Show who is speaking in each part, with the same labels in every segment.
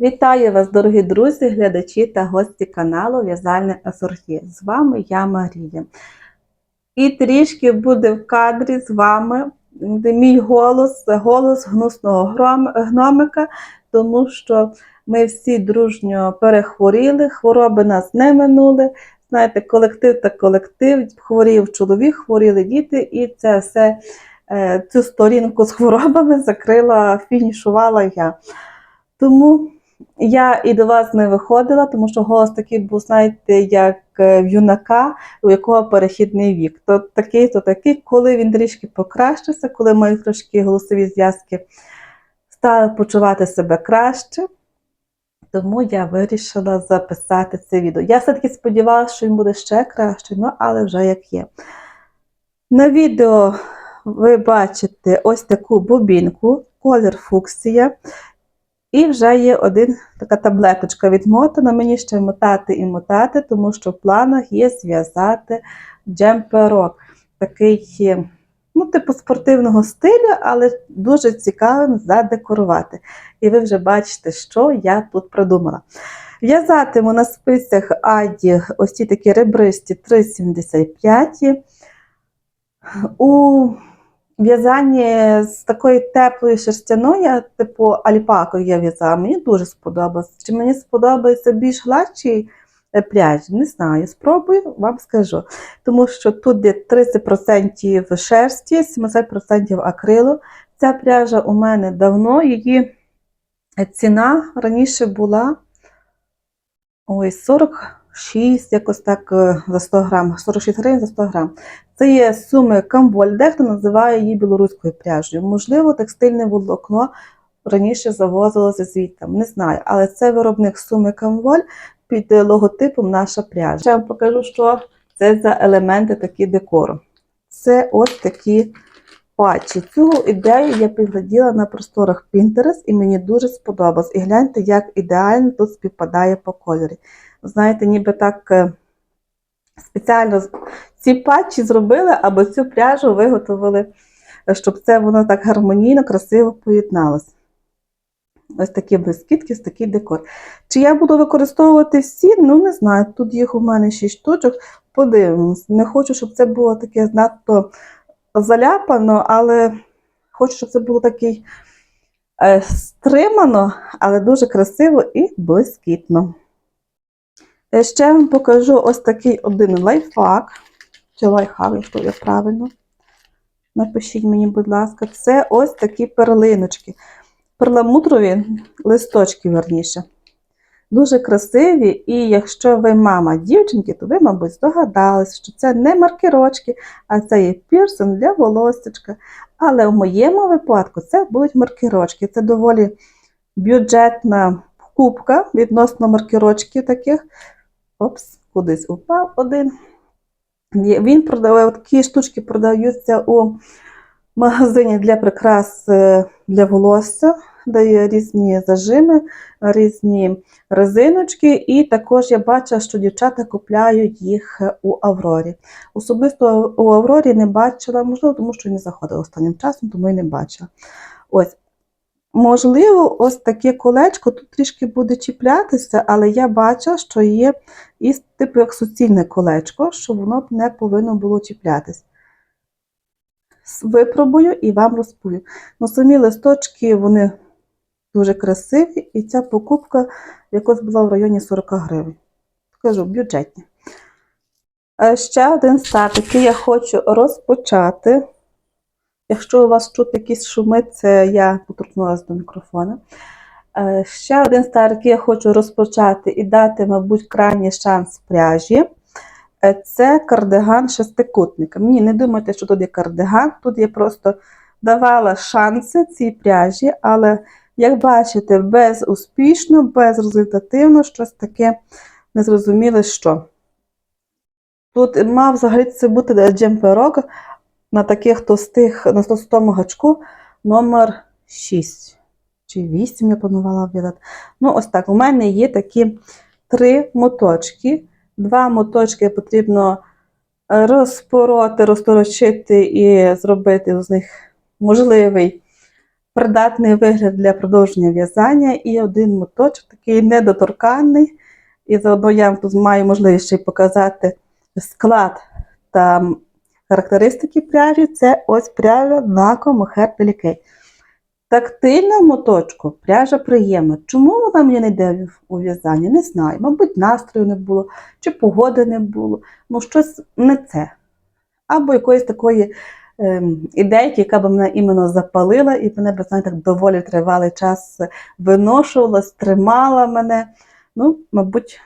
Speaker 1: Вітаю вас, дорогі друзі, глядачі та гості каналу В'язальне Асорті. З вами я Марія. І трішки буде в кадрі з вами мій голос, голос гнусного гномика, тому що ми всі дружньо перехворіли, хвороби нас не минули. Знаєте, колектив та колектив, хворів чоловік, хворіли діти, і це все е, цю сторінку з хворобами закрила, фінішувала я. Тому я і до вас не виходила, тому що голос такий був, знаєте, як е, в юнака, у якого перехідний вік. То такий, то такий, коли він трішки покращився, коли мої трошки голосові зв'язки стали почувати себе краще. Тому я вирішила записати це відео. Я все-таки сподівалася, що він буде ще краще, ну але вже як є. На відео ви бачите ось таку бобінку, колір фуксія. І вже є один така таблеточка відмотана. Мені ще мотати і мотати, тому що в планах є зв'язати джемперок. Такий, ну, типу спортивного стилю, але дуже цікавим задекорувати. І ви вже бачите, що я тут придумала. В'язатиму на спицях Аді ось ці такі ребристі 3,75. У в'язанні з такої теплої шерстяної, типу альпаку я в'язала, мені дуже сподобалось. Чи мені сподобається більш гладший е, пряж? Не знаю. Спробую, вам скажу. Тому що тут є 30% шерсті, 70% акрилу. Ця пряжа у мене давно, її ціна раніше була ой, 46, якось так е, за 100 грам, 46 гривень за 100 грам. Це є суми камболь, дехто називає її білоруською пряжею. Можливо, текстильне волокно раніше завозилося звідти, не знаю. Але це виробник суми камболь під е, логотипом наша пряжа. Я вам покажу, що це за елементи такі декору. Це ось такі патчі. Цю ідею я підгляділа на просторах Pinterest і мені дуже сподобалось. І гляньте, як ідеально тут співпадає по кольорі. Знаєте, ніби так е, спеціально ці патчі зробили, або цю пряжу виготовили, е, щоб це воно так гармонійно, красиво поєдналося. Ось такі блискітки, ось такий декор. Чи я буду використовувати всі? Ну, не знаю. Тут їх у мене 6 штучок. Подивимось. Не хочу, щоб це було таке надто заляпано, але хочу, щоб це було такий е, стримано, але дуже красиво і блискітно. Е, Ще вам покажу ось такий один лайфхак. Чи лайфхак, якщо я правильно. Напишіть мені, будь ласка, це ось такі перлиночки. Перламутрові листочки, верніше. Дуже красиві, і якщо ви мама дівчинки, то ви, мабуть, здогадались, що це не маркерочки, а це є пірсинг для волосечка. Але в моєму випадку це будуть маркерочки. Це доволі бюджетна кубка відносно маркерочків таких. Опс, кудись упав один. Він продає, такі штучки продаються у магазині для прикрас е, для волосся, де є різні зажими, різні резиночки, і також я бачила, що дівчата купляють їх е, у Аврорі. Особисто у Аврорі не бачила, можливо, тому що не заходила останнім часом, тому і не бачила. Ось. Можливо, ось таке колечко тут трішки буде чіплятися, але я бачила, що є і типу як суцільне колечко, що воно б не повинно було чіплятись. Випробую і вам розповім. Ну, самі листочки, вони дуже красиві, і ця покупка якось була в районі 40 гривень. Кажу, бюджетні. Е, Ще один старт, який я хочу розпочати. Якщо у вас чути якісь шуми, це я поторкнулася до мікрофона. Е, Ще один старт, який я хочу розпочати і дати, мабуть, крайній шанс пряжі. Е, Це кардиган шестикутника. Ні, не думайте, що тут є кардиган, тут я просто давала шанси цій пряжі, але, як бачите, безуспішно, безрезультативно, щось таке незрозуміле що. Тут мав взагалі це бути джемперок на таких товстих, на товстому гачку номер 6 чи 8 я планувала в'язати. Ну, ось так. У мене є такі три моточки. Два моточки потрібно е, розпороти, розторочити і зробити з них можливий придатний вигляд для продовження в'язання і один моточок такий недоторканний. І заодно я тут маю можливість ще й показати склад та характеристики пряжі. Це ось пряжа Naco Mohair Delicate. Тактильна моточку, пряжа приємна. Чому вона мені не йде у в'язання? Не знаю. Мабуть, настрою не було, чи погоди не було. Ну, щось не це. Або якоїсь такої ем, ідейки, яка б мене іменно запалила, і мене б, так доволі тривалий час виношувала, стримала мене. Ну, мабуть,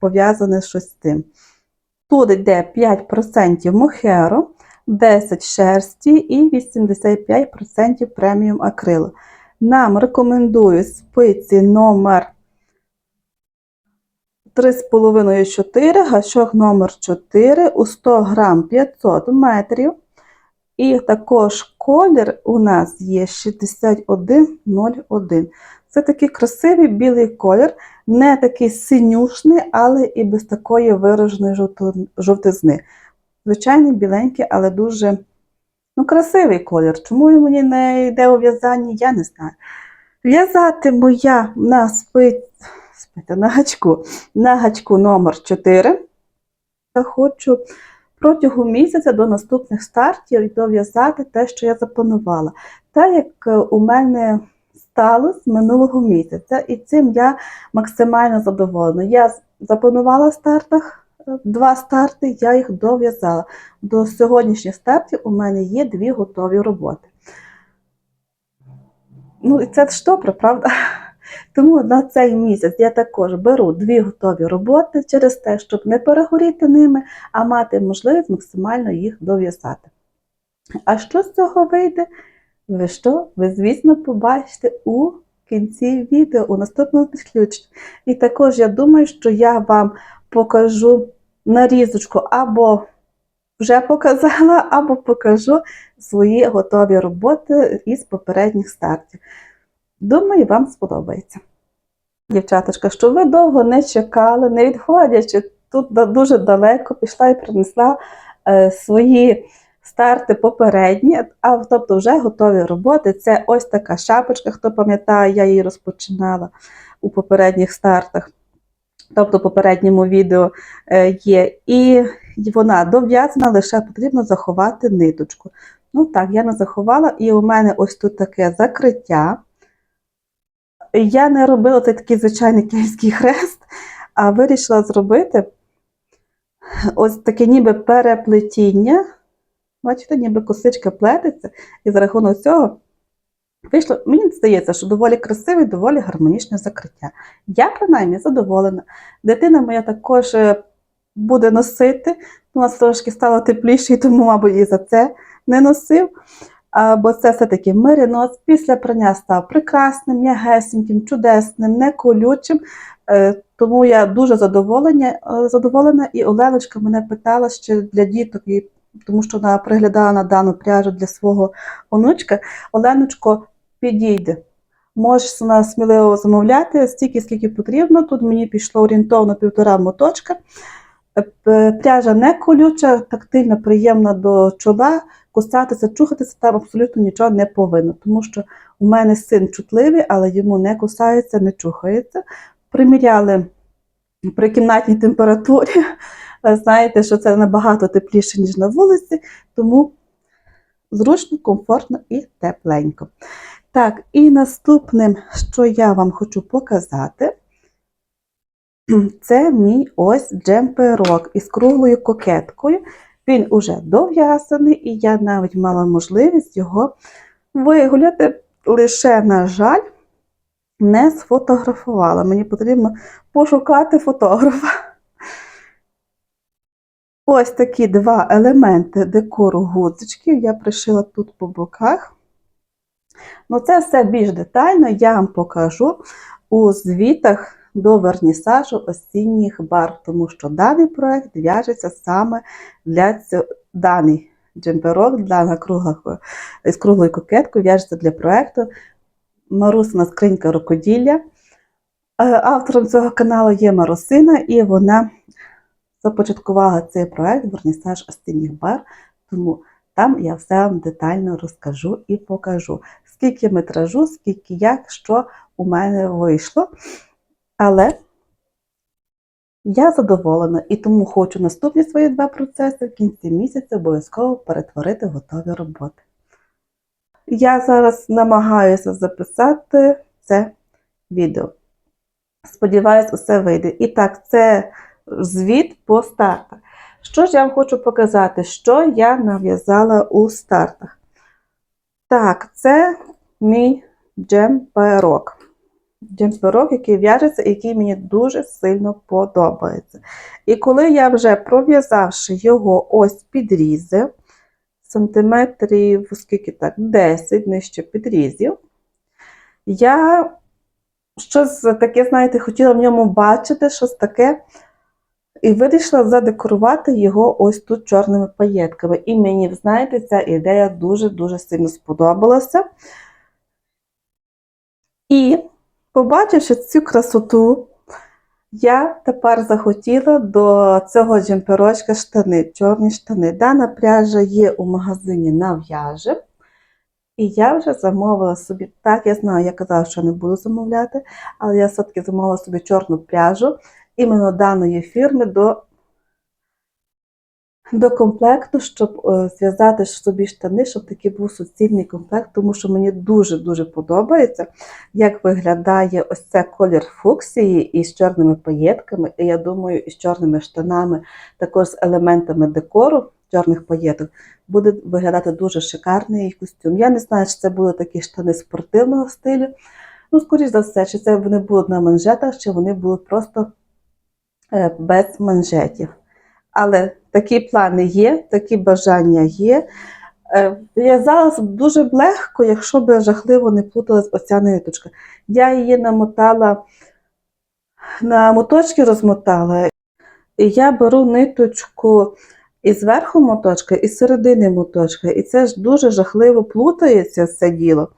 Speaker 1: пов'язане щось з тим. Тут йде 5% мохеру, 10 шерсті і 85% преміум акрилу. Нам рекомендують спиці номер 3,5-4, гачок номер 4 у 100 грам 500 метрів. І також колір у нас є 6101. Це такий красивий білий колір, не такий синюшний, але і без такої вираженої жовтизни. Звичайний біленький, але дуже ну, красивий колір. Чому мені не йде у в'язанні, я не знаю. В'язатиму я на спиць, спиці, на гачку, на гачку номер 4. Я хочу протягом місяця до наступних стартів дов'язати те, що я запланувала. Так як у мене стало з минулого місяця, і цим я максимально задоволена. Я запланувала стартах е, два старти, я їх дов'язала. До сьогоднішніх стартів у мене є дві готові роботи. Ну, і це ж добре, правда? Тому на цей місяць я також беру дві готові роботи через те, щоб не перегоріти ними, а мати можливість максимально їх дов'язати. А що з цього вийде? Ви що? Ви, звісно, побачите у кінці відео, у наступному підключенні. І також я думаю, що я вам покажу нарізочку або вже показала, або покажу свої готові роботи із попередніх стартів. Думаю, вам сподобається. Дівчаточка, що ви довго не чекали, не відходячи тут дуже далеко, пішла і принесла е, свої старти попередні, а тобто вже готові роботи. Це ось така шапочка, хто пам'ятає, я її розпочинала у попередніх стартах. Тобто в попередньому відео е, є, і вона дов'язана, лише потрібно заховати ниточку. Ну так, я не заховала, і у мене ось тут таке закриття. Я не робила цей такий звичайний київський хрест, а вирішила зробити ось таке ніби переплетіння. Бачите, ніби косичка плететься, і за рахунок цього вийшло, мені здається, що доволі красиве, доволі гармонічне закриття. Я, принаймні, задоволена. Дитина моя також е, буде носити. У нас трошки стало тепліше, тому, мабуть, і за це не носив. А, бо це все-таки меринос. Після прання став прекрасним, м'ягесеньким, чудесним, не колючим. Е, Тому я дуже задоволена, е, задоволена. І Оленочка мене питала ще для діток, тому що вона приглядала на дану пряжу для свого онучка. Оленочко, підійде. Можеш сміливо замовляти стільки, скільки потрібно. Тут мені пішло орієнтовно півтора моточка. Е, Пряжа не колюча, тактильна, приємна до чола, кусатися, чухатися там абсолютно нічого не повинно, тому що у мене син чутливий, але йому не кусається, не чухається. Приміряли при кімнатній температурі. Знаєте, що це набагато тепліше, ніж на вулиці, тому зручно, комфортно і тепленько. Так, і наступним, що я вам хочу показати, це мій ось джемперок із круглою кокеткою. Він уже дов'язаний, і я навіть мала можливість його вигуляти. Лише, на жаль, не сфотографувала. Мені потрібно пошукати фотографа. Ось такі два елементи декору гудзичків я пришила тут по боках. Ну, це все більш детально я вам покажу у звітах до вернісажу осінніх барв, тому що даний проект в'яжеться саме для цього, даний джемперок для з круглою кокеткою в'яжеться для проекту Марусина скринька рукоділля. Е, Автором цього каналу є Марусина, і вона започаткувала цей проект Вернісаж осінніх бар. Тому Там я все вам детально розкажу і покажу, скільки метражу, скільки як, що у мене вийшло. Але я задоволена і тому хочу наступні свої два процеси в кінці місяця обов'язково перетворити готові роботи. Я зараз намагаюся записати це відео. Сподіваюсь, усе вийде. І так, це звіт по стартах. Що ж я вам хочу показати, що я нав'язала у стартах? Так, це мій. Джемперок, який в'яжеться який мені дуже сильно подобається. І коли я вже пров'язавши його ось підрізи, сантиметрів, скільки так, 10 нижче підрізів, я щось таке, знаєте, хотіла в ньому бачити, щось таке. І вирішила задекорувати його ось тут чорними паєтками. І мені, знаєте, ця ідея дуже-дуже сильно сподобалася. І, побачивши цю красоту, я тепер захотіла до цього джемперочка штани, чорні штани. Дана пряжа є у магазині на в'яжі. І я вже замовила собі, так, я знаю, я казала, що не буду замовляти, але я все-таки замовила собі чорну пряжу іменно даної фірми до, до комплекту, щоб е, зв'язати собі штани, щоб такий був суцільний комплект, тому що мені дуже-дуже подобається, як виглядає ось це колір фуксії із чорними паєтками, і я думаю, із чорними штанами, також з елементами декору чорних паєток, буде виглядати дуже шикарний костюм. Я не знаю, чи це будуть такі штани спортивного стилю. Ну, скоріш за все, чи це вони будуть на манжетах, чи вони будуть просто без манжетів. Але такі плани є, такі бажання є. Е, В'язалась дуже б легко, якщо б жахливо не плуталась оця ниточка. Я її намотала на моточки розмотала, і я беру ниточку і зверху моточка, і з середини моточка. І це ж дуже жахливо плутається це діло.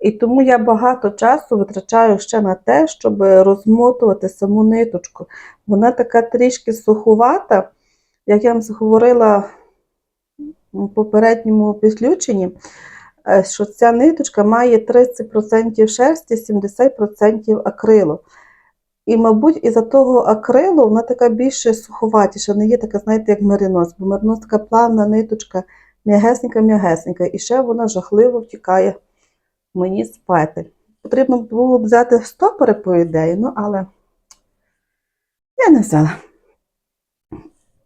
Speaker 1: І тому я багато часу витрачаю ще на те, щоб розмотувати саму ниточку. Вона така трішки сухувата, як я вам говорила в попередньому підключенні, е, що ця ниточка має 30% шерсті, 70% акрилу. І, мабуть, із-за того акрилу вона така більше суховатіша, не є така, знаєте, як меринос, бо меринос така плавна ниточка, м'ягесенька-м'ягесенька, і ще вона жахливо втікає мені петель. Потрібно було б взяти стопори, по ідеї, ну, але я не взяла.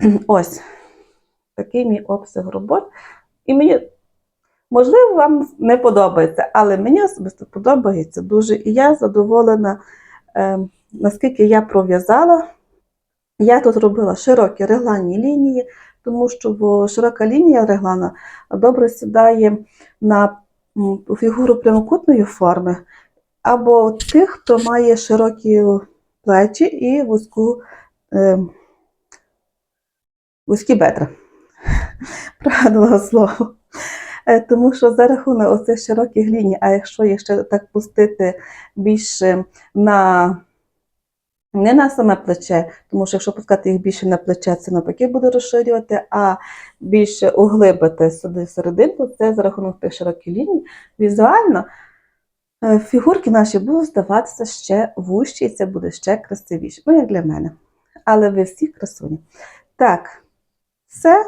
Speaker 1: Ось такий мій обсяг робот. І мені, можливо, вам не подобається, але мені особисто подобається дуже. І я задоволена. Е, наскільки я пров'язала, я тут робила широкі регланні лінії, тому що широка лінія реглана добре сідає на фігуру прямокутної форми, або тих, хто має широкі плечі і вузьку, е, вузькі бедра. Правильно слово. Е, тому що за рахунок оцих широких ліній, а якщо їх ще так пустити більше на не на саме плече, тому що якщо пускати їх більше на плече, це навпаки буде розширювати, а більше углибити сюди серединку, це за рахунок тих широких ліній. Візуально е, фігурки наші будуть здаватися ще вужчі, і це буде ще красивіше. Ну, як для мене. Але ви всі красуні. Так, все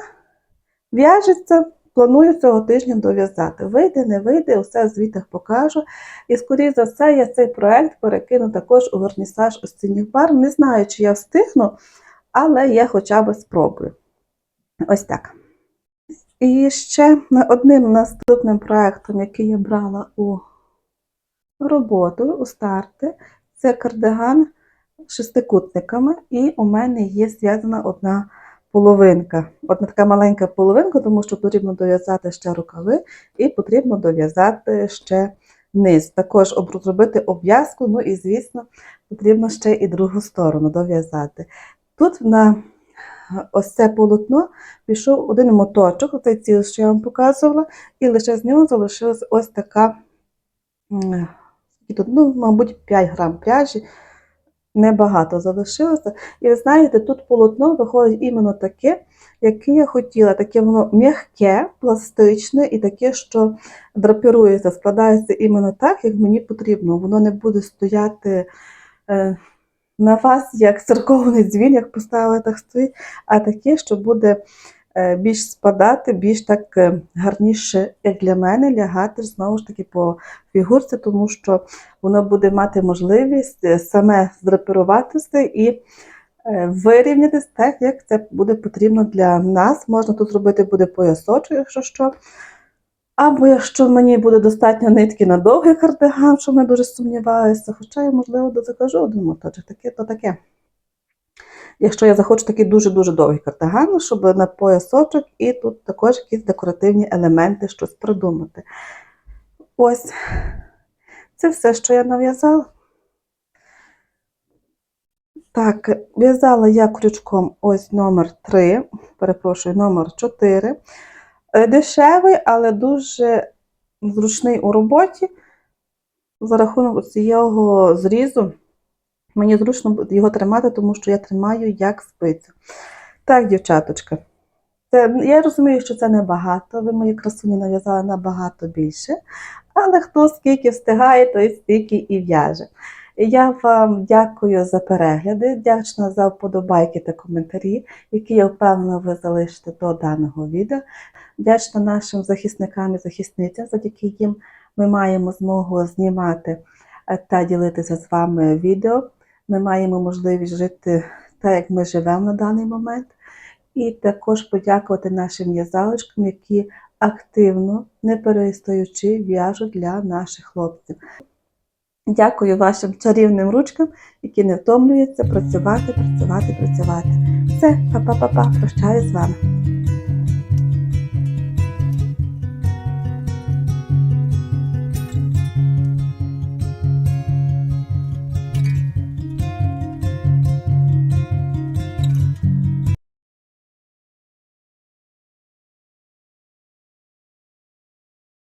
Speaker 1: в'яжеться. Планую цього тижня дов'язати. Вийде, не вийде, усе в звітах покажу. І, скоріше за все, я цей проект перекину також у вернісаж осінніх бар. Не знаю, чи я встигну, але я хоча б спробую. Ось так. І ще одним наступним проектом, який я брала у роботу, у старти, це кардиган шестикутниками, і у мене є зв'язана одна половинка. Одна така маленька половинка, тому що потрібно дов'язати ще рукави і потрібно дов'язати ще низ. Також зробити обв'язку, ну і, звісно, потрібно ще і другу сторону дов'язати. Тут на ось це полотно пішов один моточок, оцей ціл, що я вам показувала, і лише з нього залишилась ось така, тут, ну, мабуть, 5 грам пряжі. Небагато залишилося. І ви знаєте, тут полотно виходить іменно таке, яке я хотіла. Таке воно м'яке, пластичне і таке, що драпірується, складається іменно так, як мені потрібно. Воно не буде стояти е, на вас, як церковний дзвін, як поставили, так стоїть, а таке, що буде більш спадати, більш так е, гарніше, як для мене, лягати знову ж таки по фігурці, тому що воно буде мати можливість е, саме здрапіруватися і е, вирівнятися так, як це буде потрібно для нас. Можна тут зробити буде поясочок, якщо що. Або якщо мені буде достатньо нитки на довгий кардиган, що ми дуже сумніваюся, хоча я, можливо, дозакажу один моточок, таке, то таке. Якщо я захочу такий дуже-дуже довгий кардиган, щоб на поясочок і тут також якісь декоративні елементи, щось придумати. Ось, це все, що я нав'язала. Так, в'язала я крючком ось номер 3, перепрошую, номер 4. Е, Дешевий, але дуже зручний у роботі. За рахунок цього зрізу мені зручно його тримати, тому що я тримаю як спицю. Так, дівчаточка. Це, я розумію, що це небагато. Ви мої красуні нав'язали набагато більше. Але хто скільки встигає, той стільки і в'яже. Я вам дякую за перегляди, вдячна за вподобайки та коментарі, які я впевнена ви залишите до даного відео. Вдячна нашим захисникам і захисницям, завдяки їм ми маємо змогу знімати е, та ділитися з вами відео. Ми маємо можливість жити так, як ми живемо на даний момент. І також подякувати нашим в'язалочкам, які активно, не перестаючи, в'яжуть для наших хлопців. Дякую вашим чарівним ручкам, які не втомлюються працювати, працювати, працювати. Все, па-па-па-па, прощаю з вами.